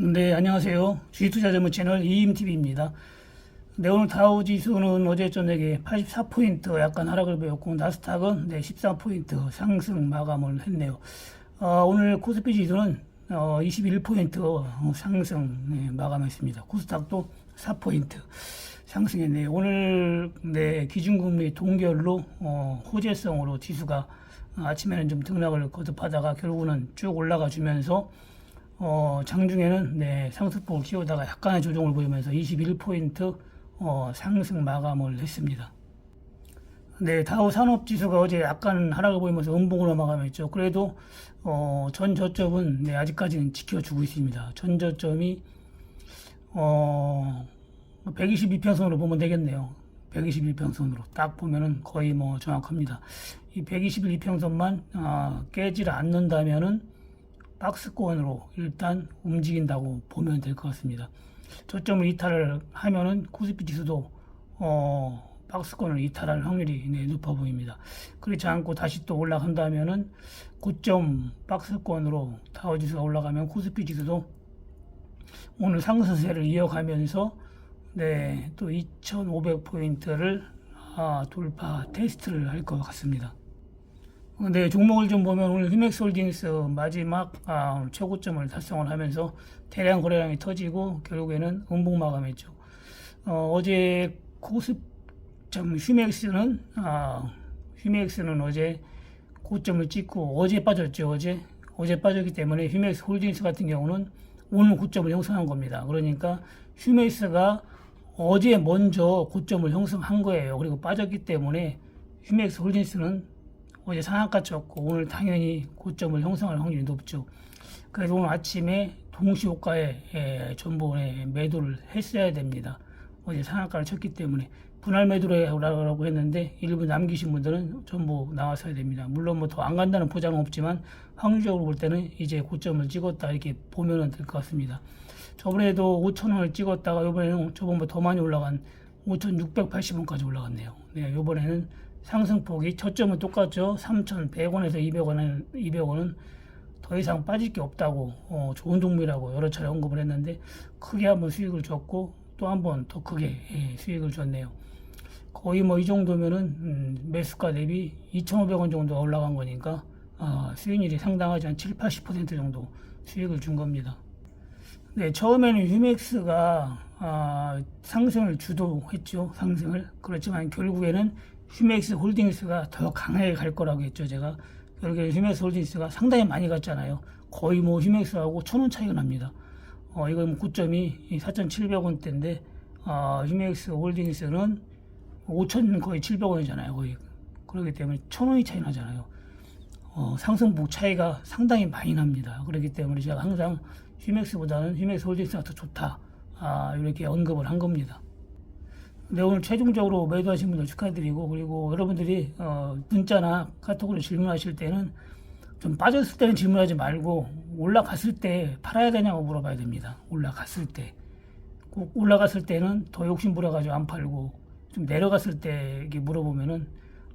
네, 안녕하세요. 주식투자 전문 채널 이임TV입니다. 네, 오늘 다우 지수는 어제 저녁에 84포인트 약간 하락을 보였고, 나스닥은 네, 13포인트 상승 마감을 했네요. 어, 오늘 코스피 지수는 어, 21포인트 상승 네, 마감했습니다. 코스닥도 4포인트 상승했네요. 오늘 네, 기준금리 동결로 어, 호재성으로 지수가 아침에는 좀 등락을 거듭하다가 결국은 쭉 올라가 주면서 어, 장중에는 네, 상승폭을 키우다가 약간의 조정을 보이면서 21포인트 어, 상승 마감을 했습니다. 네, 다우 산업 지수가 어제 약간 하락을 보이면서 음봉으로 마감했죠. 그래도 어, 전 저점은 네, 아직까지는 지켜주고 있습니다. 전 저점이 어, 122평선으로 보면 되겠네요. 121평선으로 딱 보면은 거의 뭐 정확합니다. 이 121평선만 아, 깨질 않는다면은 박스권으로 일단 움직인다고 보면 될 것 같습니다. 저점을 이탈을 하면은 코스피 지수도 어, 박스권을 이탈할 확률이 네, 높아 보입니다. 그렇지 않고 다시 또 올라간다면은 고점 박스권으로 다우지수가 올라가면 코스피 지수도 오늘 상승세를 이어가면서 네, 또 2,500 포인트를 아, 돌파 테스트를 할 것 같습니다. 네, 종목을 좀 보면 오늘 휴맥스홀딩스 마지막 아, 최고점을 달성을 하면서 대량 거래량이 터지고 결국에는 음봉 마감했죠. 어, 제 고스점 휴맥스는 아, 휴맥스는 어제 고점을 찍고 어제 빠졌죠. 어제 어제 빠졌기 때문에 휴맥스 홀딩스 같은 경우는 오늘 고점을 형성한 겁니다. 그러니까 휴맥스가 어제 먼저 고점을 형성한 거예요. 그리고 빠졌기 때문에 휴맥스 홀딩스는 어제 상한가 쳤고 오늘 당연히 고점을 형성할 확률이 높죠. 그래서 오늘 아침에 동시호가에 예, 전본에 매도를 했어야 됩니다. 어제 상한가를 쳤기 때문에 분할 매도를 하라고 했는데 일부 남기신 분들은 전부 나왔어야 됩니다. 물론 뭐 더 안 간다는 보장은 없지만 확률적으로 볼 때는 이제 고점을 찍었다 이렇게 보면 될 것 같습니다. 저번에도 5천원을 찍었다가 이번에는 저번보다 더 많이 올라간 5,680원까지 올라갔네요. 네, 이번에는 상승폭이 저점은 똑같죠. 3,100원에서 200원은 200원은 더 이상 빠질 게 없다고 어, 좋은 종목이라고 여러 차례 언급을 했는데 크게 한번 수익을 줬고 또 한번 더 크게 예, 수익을 줬네요. 거의 뭐 이 정도면은 음, 매수가 대비 2,500원 정도 올라간 거니까 아, 수익률이 상당하지 한 7, 80% 정도 수익을 준 겁니다. 네, 처음에는 휴맥스가 아, 상승을 주도했죠. 상승을. 그렇지만 결국에는 휴맥스 홀딩스가 더 강하게 갈 거라고 했죠. 제가. 결국에 휴맥스 홀딩스가 상당히 많이 갔잖아요. 거의 뭐 휴맥스하고 천 원 차이가 납니다. 어, 이건 고점이 4,700원대인데 아, 휴맥스 홀딩스는 5천 거의 700원이잖아요. 거의. 그렇기 때문에 천 원이 차이 나잖아요. 어, 상승폭 차이가 상당히 많이 납니다. 그렇기 때문에 제가 항상 휴맥스보다는 휴맥스 홀딩스가 더 좋다. 아, 이렇게 언급을 한 겁니다. 네, 오늘 최종적으로 매도하신 분들 축하드리고, 그리고 여러분들이, 어, 문자나 카톡으로 질문하실 때는 좀 빠졌을 때는 질문하지 말고, 올라갔을 때 팔아야 되냐고 물어봐야 됩니다. 올라갔을 때. 꼭 올라갔을 때는 더 욕심 부려가지고 안 팔고, 좀 내려갔을 때 이렇게 물어보면은,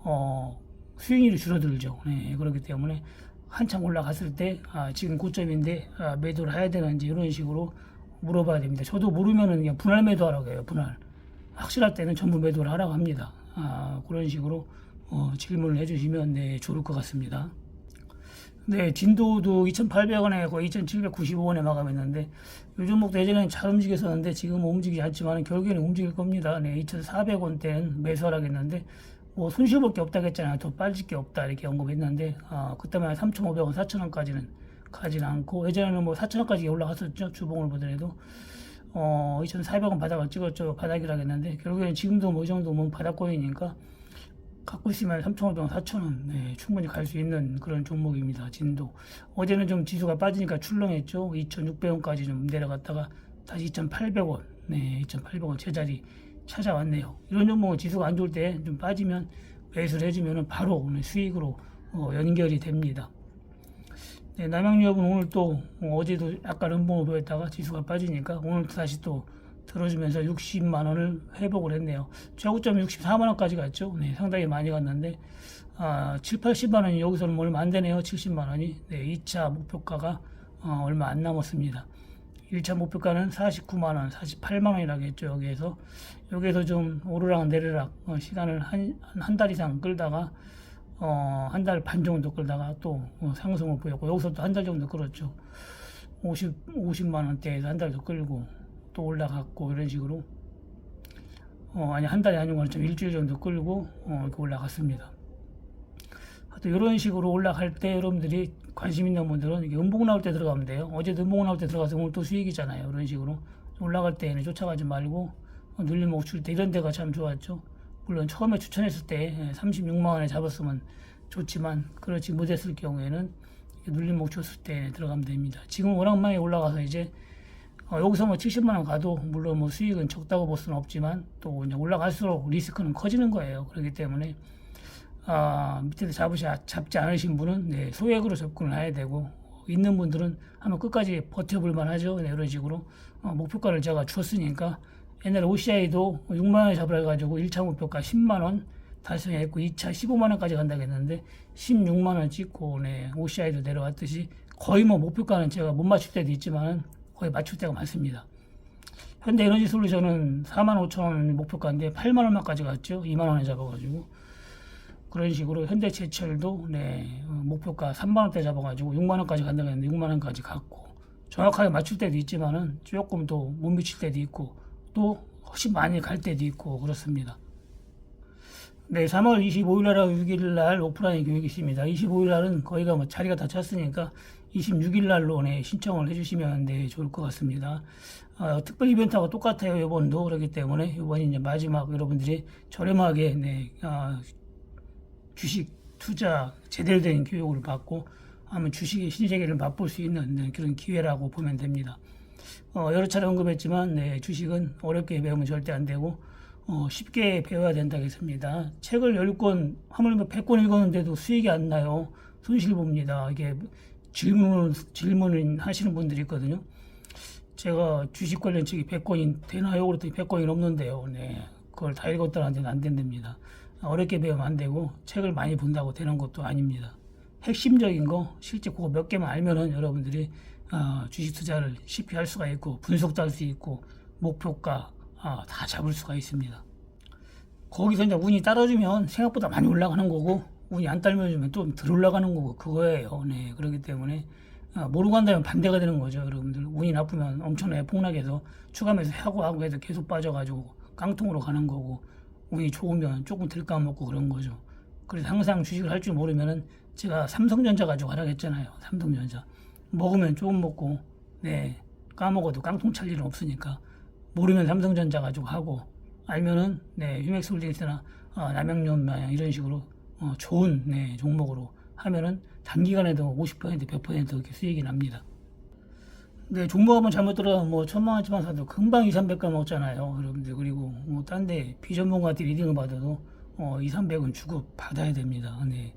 어, 수익률이 줄어들죠. 네, 그렇기 때문에 한참 올라갔을 때 아, 지금 고점인데 아, 매도를 해야 되는지 이런 식으로 물어봐야 됩니다. 저도 모르면은 그냥 분할 매도하라고 해요. 분할. 확실할 때는 전부 매도를 하라고 합니다. 아, 그런 식으로 어, 질문을 해주시면 네, 좋을 것 같습니다. 네, 진도도 2,800원에 거의 2,795원에 마감했는데 요즘 목도 예전에는 잘 움직였었는데 지금 움직이지 않지만 결국에는 움직일 겁니다. 네, 2,400원대는 매수하라겠는데 뭐 손실 볼 게 없다겠잖아요. 더 빠질 게 없다 이렇게 언급했는데 아, 그때만 3,500원, 4,000원까지는 가지는 않고 예전에는 뭐 4,000원까지 올라갔었죠. 주봉을 보더라도 어, 2,400원 바닥을 찍었죠. 바닥이라겠는데 결국에는 지금도 뭐 이 정도 면 바닥권이니까 갖고 있으면 3,500원, 4,000원 네, 충분히 갈 수 있는 그런 종목입니다. 진도 어제는 좀 지수가 빠지니까 출렁했죠. 2,600원까지 좀 내려갔다가 다시 2,800원, 네, 2,800원 제자리 찾아왔네요. 이런 종목은 지수가 안 좋을 때 좀 빠지면 매수를 해주면 바로 오늘 수익으로 어, 연결이 됩니다. 네, 남양유업은 오늘 또 어, 어제도 약간 음봉을 보였다가 지수가 빠지니까 오늘 다시 또 들어주면서 60만 원을 회복을 했네요. 최고점 64만 원까지 갔죠. 네, 상당히 많이 갔는데 아, 7, 80만 원이 여기서는 얼마 안 되네요. 70만 원이. 네, 2차 목표가가 어, 얼마 안 남았습니다. 1차 목표가는 49만 원, 48만 원이라고 했죠. 여기에서. 여기에서 좀 오르락 내리락 어, 시간을 한, 한 달 이상 끌다가 어, 한 달 반 정도 끌다가 또 어, 상승을 보였고 여기서 또 한 달 정도 끌었죠. 50, 50만 원대에서 한 달 더 끌고 또 올라갔고 이런 식으로 어, 아니 한 달이 아니고 좀 일주일 정도 끌고 어, 이렇게 올라갔습니다. 하여튼 이런 식으로 올라갈 때 여러분들이 관심 있는 분들은 이게 음봉 나올 때 들어가면 돼요. 어제도 음봉 나올 때 들어가서 오늘 또 수익이잖아요. 이런 식으로 올라갈 때는 쫓아가지 말고 어, 눌림 목줄 때 이런 데가 참 좋았죠. 물론 처음에 추천했을 때 36만 원에 잡았으면 좋지만 그렇지 못했을 경우에는 눌림 목줄 쓸때 들어가면 됩니다. 지금 워낙 많이 올라가서 이제 어, 여기서 뭐 70만 원 가도 물론 뭐 수익은 적다고 볼 수는 없지만 또 이제 올라갈수록 리스크는 커지는 거예요. 그렇기 때문에 아, 밑에서 잡으시, 잡지 않으신 분은 네, 소액으로 접근을 해야 되고 있는 분들은 한번 끝까지 버텨볼 만하죠. 네, 이런 식으로 어, 목표가를 제가 주었으니까 옛날에 OCI도 6만 원에 잡으라 해가지고 1차 목표가 10만 원 달성했고 2차 15만 원까지 간다고 했는데 16만 원 찍고 네, OCI도 내려왔듯이 거의 뭐 목표가는 제가 못 맞출 때도 있지만 거의 맞출 때가 많습니다. 현대 에너지 솔루션은 4만 5천 원 목표가인데 8만 원만까지 갔죠. 2만 원에 잡아가지고 그런 식으로 현대제철도 네, 어, 목표가 3만 원대 잡아가지고 6만 원까지 간다고 했는데 6만 원까지 갔고 정확하게 맞출 때도 있지만은 조금 더못 미칠 때도 있고 또 훨씬 많이 갈 때도 있고 그렇습니다. 네, 3월 25일 날 6일 날 오프라인 교육이 있습니다. 25일 날은 거의가 뭐 자리가 다 찼으니까 26일 날로 네, 신청을 해주시면 네, 좋을 것 같습니다. 어, 특별 이벤트하고 똑같아요. 이번도 그렇기 때문에 이번이 이제 마지막 여러분들이 저렴하게 네, 어, 주식 투자 제대로 된 교육을 받고 하면 주식의 신세계를 맛볼 수 있는 네, 그런 기회라고 보면 됩니다. 어, 여러 차례 언급했지만 네, 주식은 어렵게 배우면 절대 안 되고 어, 쉽게 배워야 된다고 했습니다. 책을 10권, 하물며 100권 읽었는데도 수익이 안 나요. 손실 봅니다. 이게 질문을, 질문을 하시는 분들이 있거든요. 제가 주식 관련 책이 100권이 되나요? 그랬더니 100권이 넘는데요. 네. 그걸 다 읽었다는데는 안 된답니다. 어렵게 배우면 안 되고 책을 많이 본다고 되는 것도 아닙니다. 핵심적인 거 실제 그거 몇 개만 알면은 여러분들이 어, 주식 투자를 쉽게 할 수가 있고 분석도 할 수 있고 목표가 어, 다 잡을 수가 있습니다. 거기서 이제 운이 따라주면 생각보다 많이 올라가는 거고 운이 안 따라주면 좀 덜 올라가는 거고 그거예요. 네 그렇기 때문에 어, 모르고 한다면 반대가 되는 거죠, 여러분들. 운이 나쁘면 엄청나게 폭락해서 추가매수 하고 하고 해서 계속 빠져가지고 깡통으로 가는 거고 운이 좋으면 조금 덜 까먹고 그런 거죠. 그래서 항상 주식을 할 줄 모르면은 제가 삼성전자 가지고 하라고 했잖아요. 삼성전자. 먹으면 조금 먹고, 네, 까먹어도 깡통 찰 일은 없으니까. 모르면 삼성전자 가지고 하고, 알면은, 네, 휴맥스 홀딩스나 어, 남양유업마냥 이런 식으로 어, 좋은 네, 종목으로 하면은 단기간에도 50% 100% 이렇게 수익이 납니다. 네, 종목 한번 잘못 들어가면 뭐 천만 원치만 사도 금방 2, 300가 먹잖아요. 여러분들. 그리고 뭐 딴 데 비전문가한테 리딩을 받아도 어, 2, 300은 주고 받아야 됩니다. 네.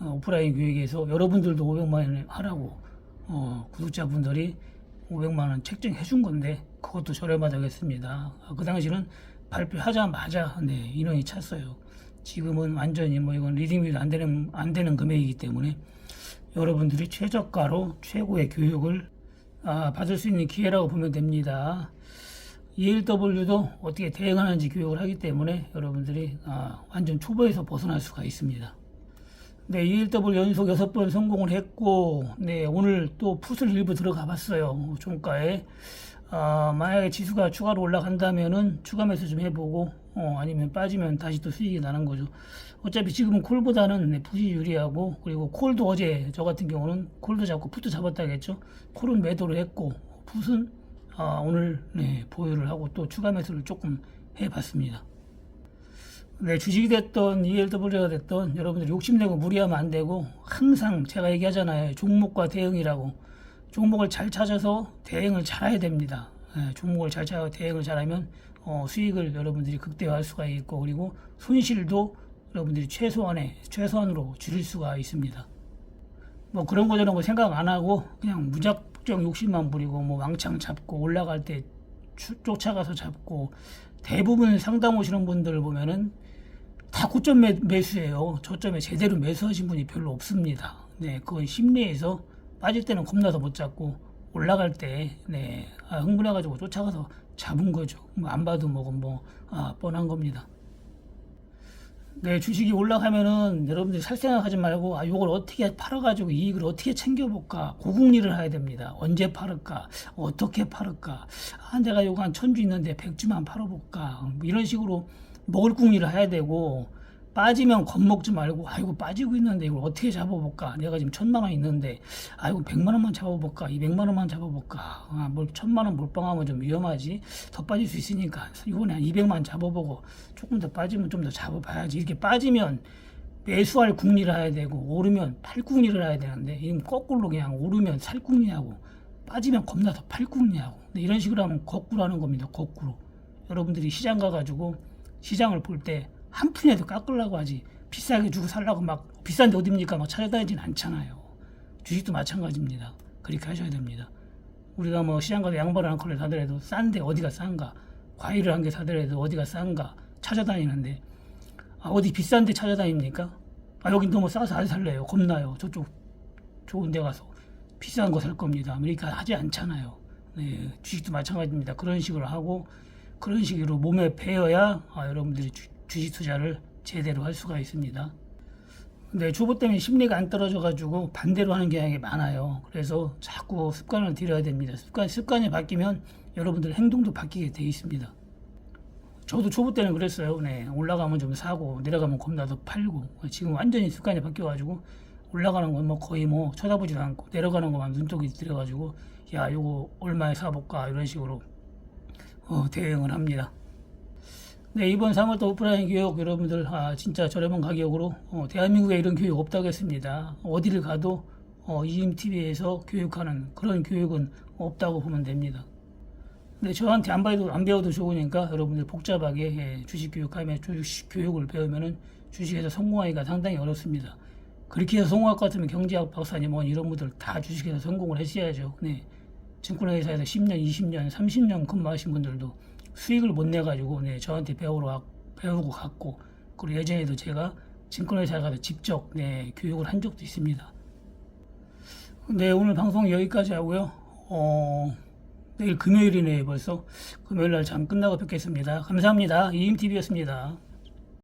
어, 오프라인 교육에서 여러분들도 500만 원 하라고 어, 구독자분들이 500만 원 책정해 준 건데 그것도 저렴하다고 했습니다. 아, 그 당시는 발표하자마자 네, 인원이 찼어요. 지금은 완전히 뭐 이건 리딩비도 안 되는 안 되는 금액이기 때문에 여러분들이 최저가로 최고의 교육을 아, 받을 수 있는 기회라고 보면 됩니다. ELW도 어떻게 대응하는지 교육을 하기 때문에 여러분들이 아, 완전 초보에서 벗어날 수가 있습니다. 네, ELW 연속 6번 성공을 했고, 네, 오늘 또 풋을 일부 들어가 봤어요. 종가에. 아, 만약에 지수가 추가로 올라간다면은 추가 매수 좀 해보고, 어, 아니면 빠지면 다시 또 수익이 나는 거죠. 어차피 지금은 콜보다는 네, 풋이 유리하고, 그리고 콜도 어제 저 같은 경우는 콜도 잡고 풋도 잡았다겠죠. 콜은 매도를 했고, 풋은 아, 오늘 네, 보유를 하고 또 추가 매수를 조금 해봤습니다. 네, 주식이 됐던 ELW가 됐던 여러분들 욕심내고 무리하면 안 되고 항상 제가 얘기하잖아요. 종목과 대응이라고. 종목을 잘 찾아서 대응을 잘해야 됩니다. 네, 종목을 잘 찾아서 대응을 잘하면 어, 수익을 여러분들이 극대화할 수가 있고 그리고 손실도 여러분들이 최소한에 최소한으로 줄일 수가 있습니다. 뭐 그런 거 저런 거 생각 안 하고 그냥 무작정 욕심만 부리고 뭐 왕창 잡고 올라갈 때 추- 쫓아가서 잡고 대부분 상담 오시는 분들을 보면은 다 고점 매, 매수예요. 저점에 제대로 매수하신 분이 별로 없습니다. 네, 그건 심리에서 빠질 때는 겁나서 못 잡고 올라갈 때, 네, 아, 흥분해가지고 쫓아가서 잡은 거죠. 뭐안 봐도 뭐건 뭐, 아, 뻔한 겁니다. 네, 주식이 올라가면은 여러분들이 살 생각하지 말고, 아, 요걸 어떻게 팔아가지고 이익을 어떻게 챙겨볼까? 고국리를 해야 됩니다. 언제 팔을까? 어떻게 팔을까? 아, 내가 요거 한 천주 있는데 백주만 팔아볼까? 뭐 이런 식으로 먹을 궁리를 해야 되고, 빠지면 겁먹지 말고, 아이고, 빠지고 있는데 이걸 어떻게 잡아볼까? 내가 지금 천만 원 있는데, 아이고, 백만 원만 잡아볼까? 이백만 원만 잡아볼까? 아, 뭘 천만 원 몰빵하면 좀 위험하지? 더 빠질 수 있으니까, 이번에 한 200만 잡아보고, 조금 더 빠지면 좀 더 잡아봐야지. 이렇게 빠지면 매수할 궁리를 해야 되고, 오르면 팔 궁리를 해야 되는데, 이건 거꾸로 그냥 오르면 살 궁리하고, 빠지면 겁나 더 팔 궁리하고. 이런 식으로 하면 거꾸로 하는 겁니다. 거꾸로. 여러분들이 시장 가가지고, 시장을 볼 때, 한 푼이라도 깎으려고 하지 비싸게 주고 살라고 막 비싼데 어딥니까? 막 찾아다니진 않잖아요. 주식도 마찬가지입니다. 그렇게 하셔야 됩니다. 우리가 뭐 시장 가서 양말 한 컬레 사더라도 싼데 어디가 싼가? 과일을 한 개 사더라도 어디가 싼가? 찾아다니는데. 아, 어디 비싼데 찾아다닙니까? 아 여긴 너무 싸서 안 살래요. 겁나요. 저쪽 좋은 데 가서 비싼 거 살 겁니다. 아메리카 하지 않잖아요. 네, 주식도 마찬가지입니다. 그런 식으로 하고 그런 식으로 몸에 배어야 아, 여러분들이 주, 주식 투자를 제대로 할 수가 있습니다. 근데 주보 때문에 심리가 안 떨어져가지고 반대로 하는 경향이 많아요. 그래서 자꾸 습관을 들여야 됩니다. 습관, 습관이 바뀌면 여러분들 행동도 바뀌게 돼 있습니다. 저도 초보 때는 그랬어요. 네, 올라가면 좀 사고 내려가면 겁나 더 팔고 지금 완전히 습관이 바뀌어가지고 올라가는 건 뭐 거의 뭐 쳐다보지도 않고 내려가는 것만 눈독이 들어가지고 야 요거 얼마에 사볼까 이런 식으로 어, 대응을 합니다. 네, 이번 3월달 오프라인 교육 여러분들 아, 진짜 저렴한 가격으로 어, 대한민국에 이런 교육 없다고 했습니다. 어디를 가도 어, EMTV에서 교육하는 그런 교육은 없다고 보면 됩니다. 네, 저한테 안 배워도, 안 배워도 좋으니까 여러분들 복잡하게 예, 주식 교육하면 주식 교육을 배우면은 주식에서 성공하기가 상당히 어렵습니다. 그렇게 해서 성공할 것 같으면 경제학 박사님 뭐 이런 분들 다 주식에서 성공을 하셔야죠. 네. 증권회사에서 10년, 20년, 30년 근무하신 분들도 수익을 못 내가지고 네, 저한테 배우러 와- 배우고 갔고 그리고 예전에도 제가 증권회사에 가서 직접 네, 교육을 한 적도 있습니다. 네, 오늘 방송 여기까지 하고요. 어, 내일 금요일이네요, 벌써. 금요일 날잠 끝나고 뵙겠습니다. 감사합니다. 이임TV였습니다.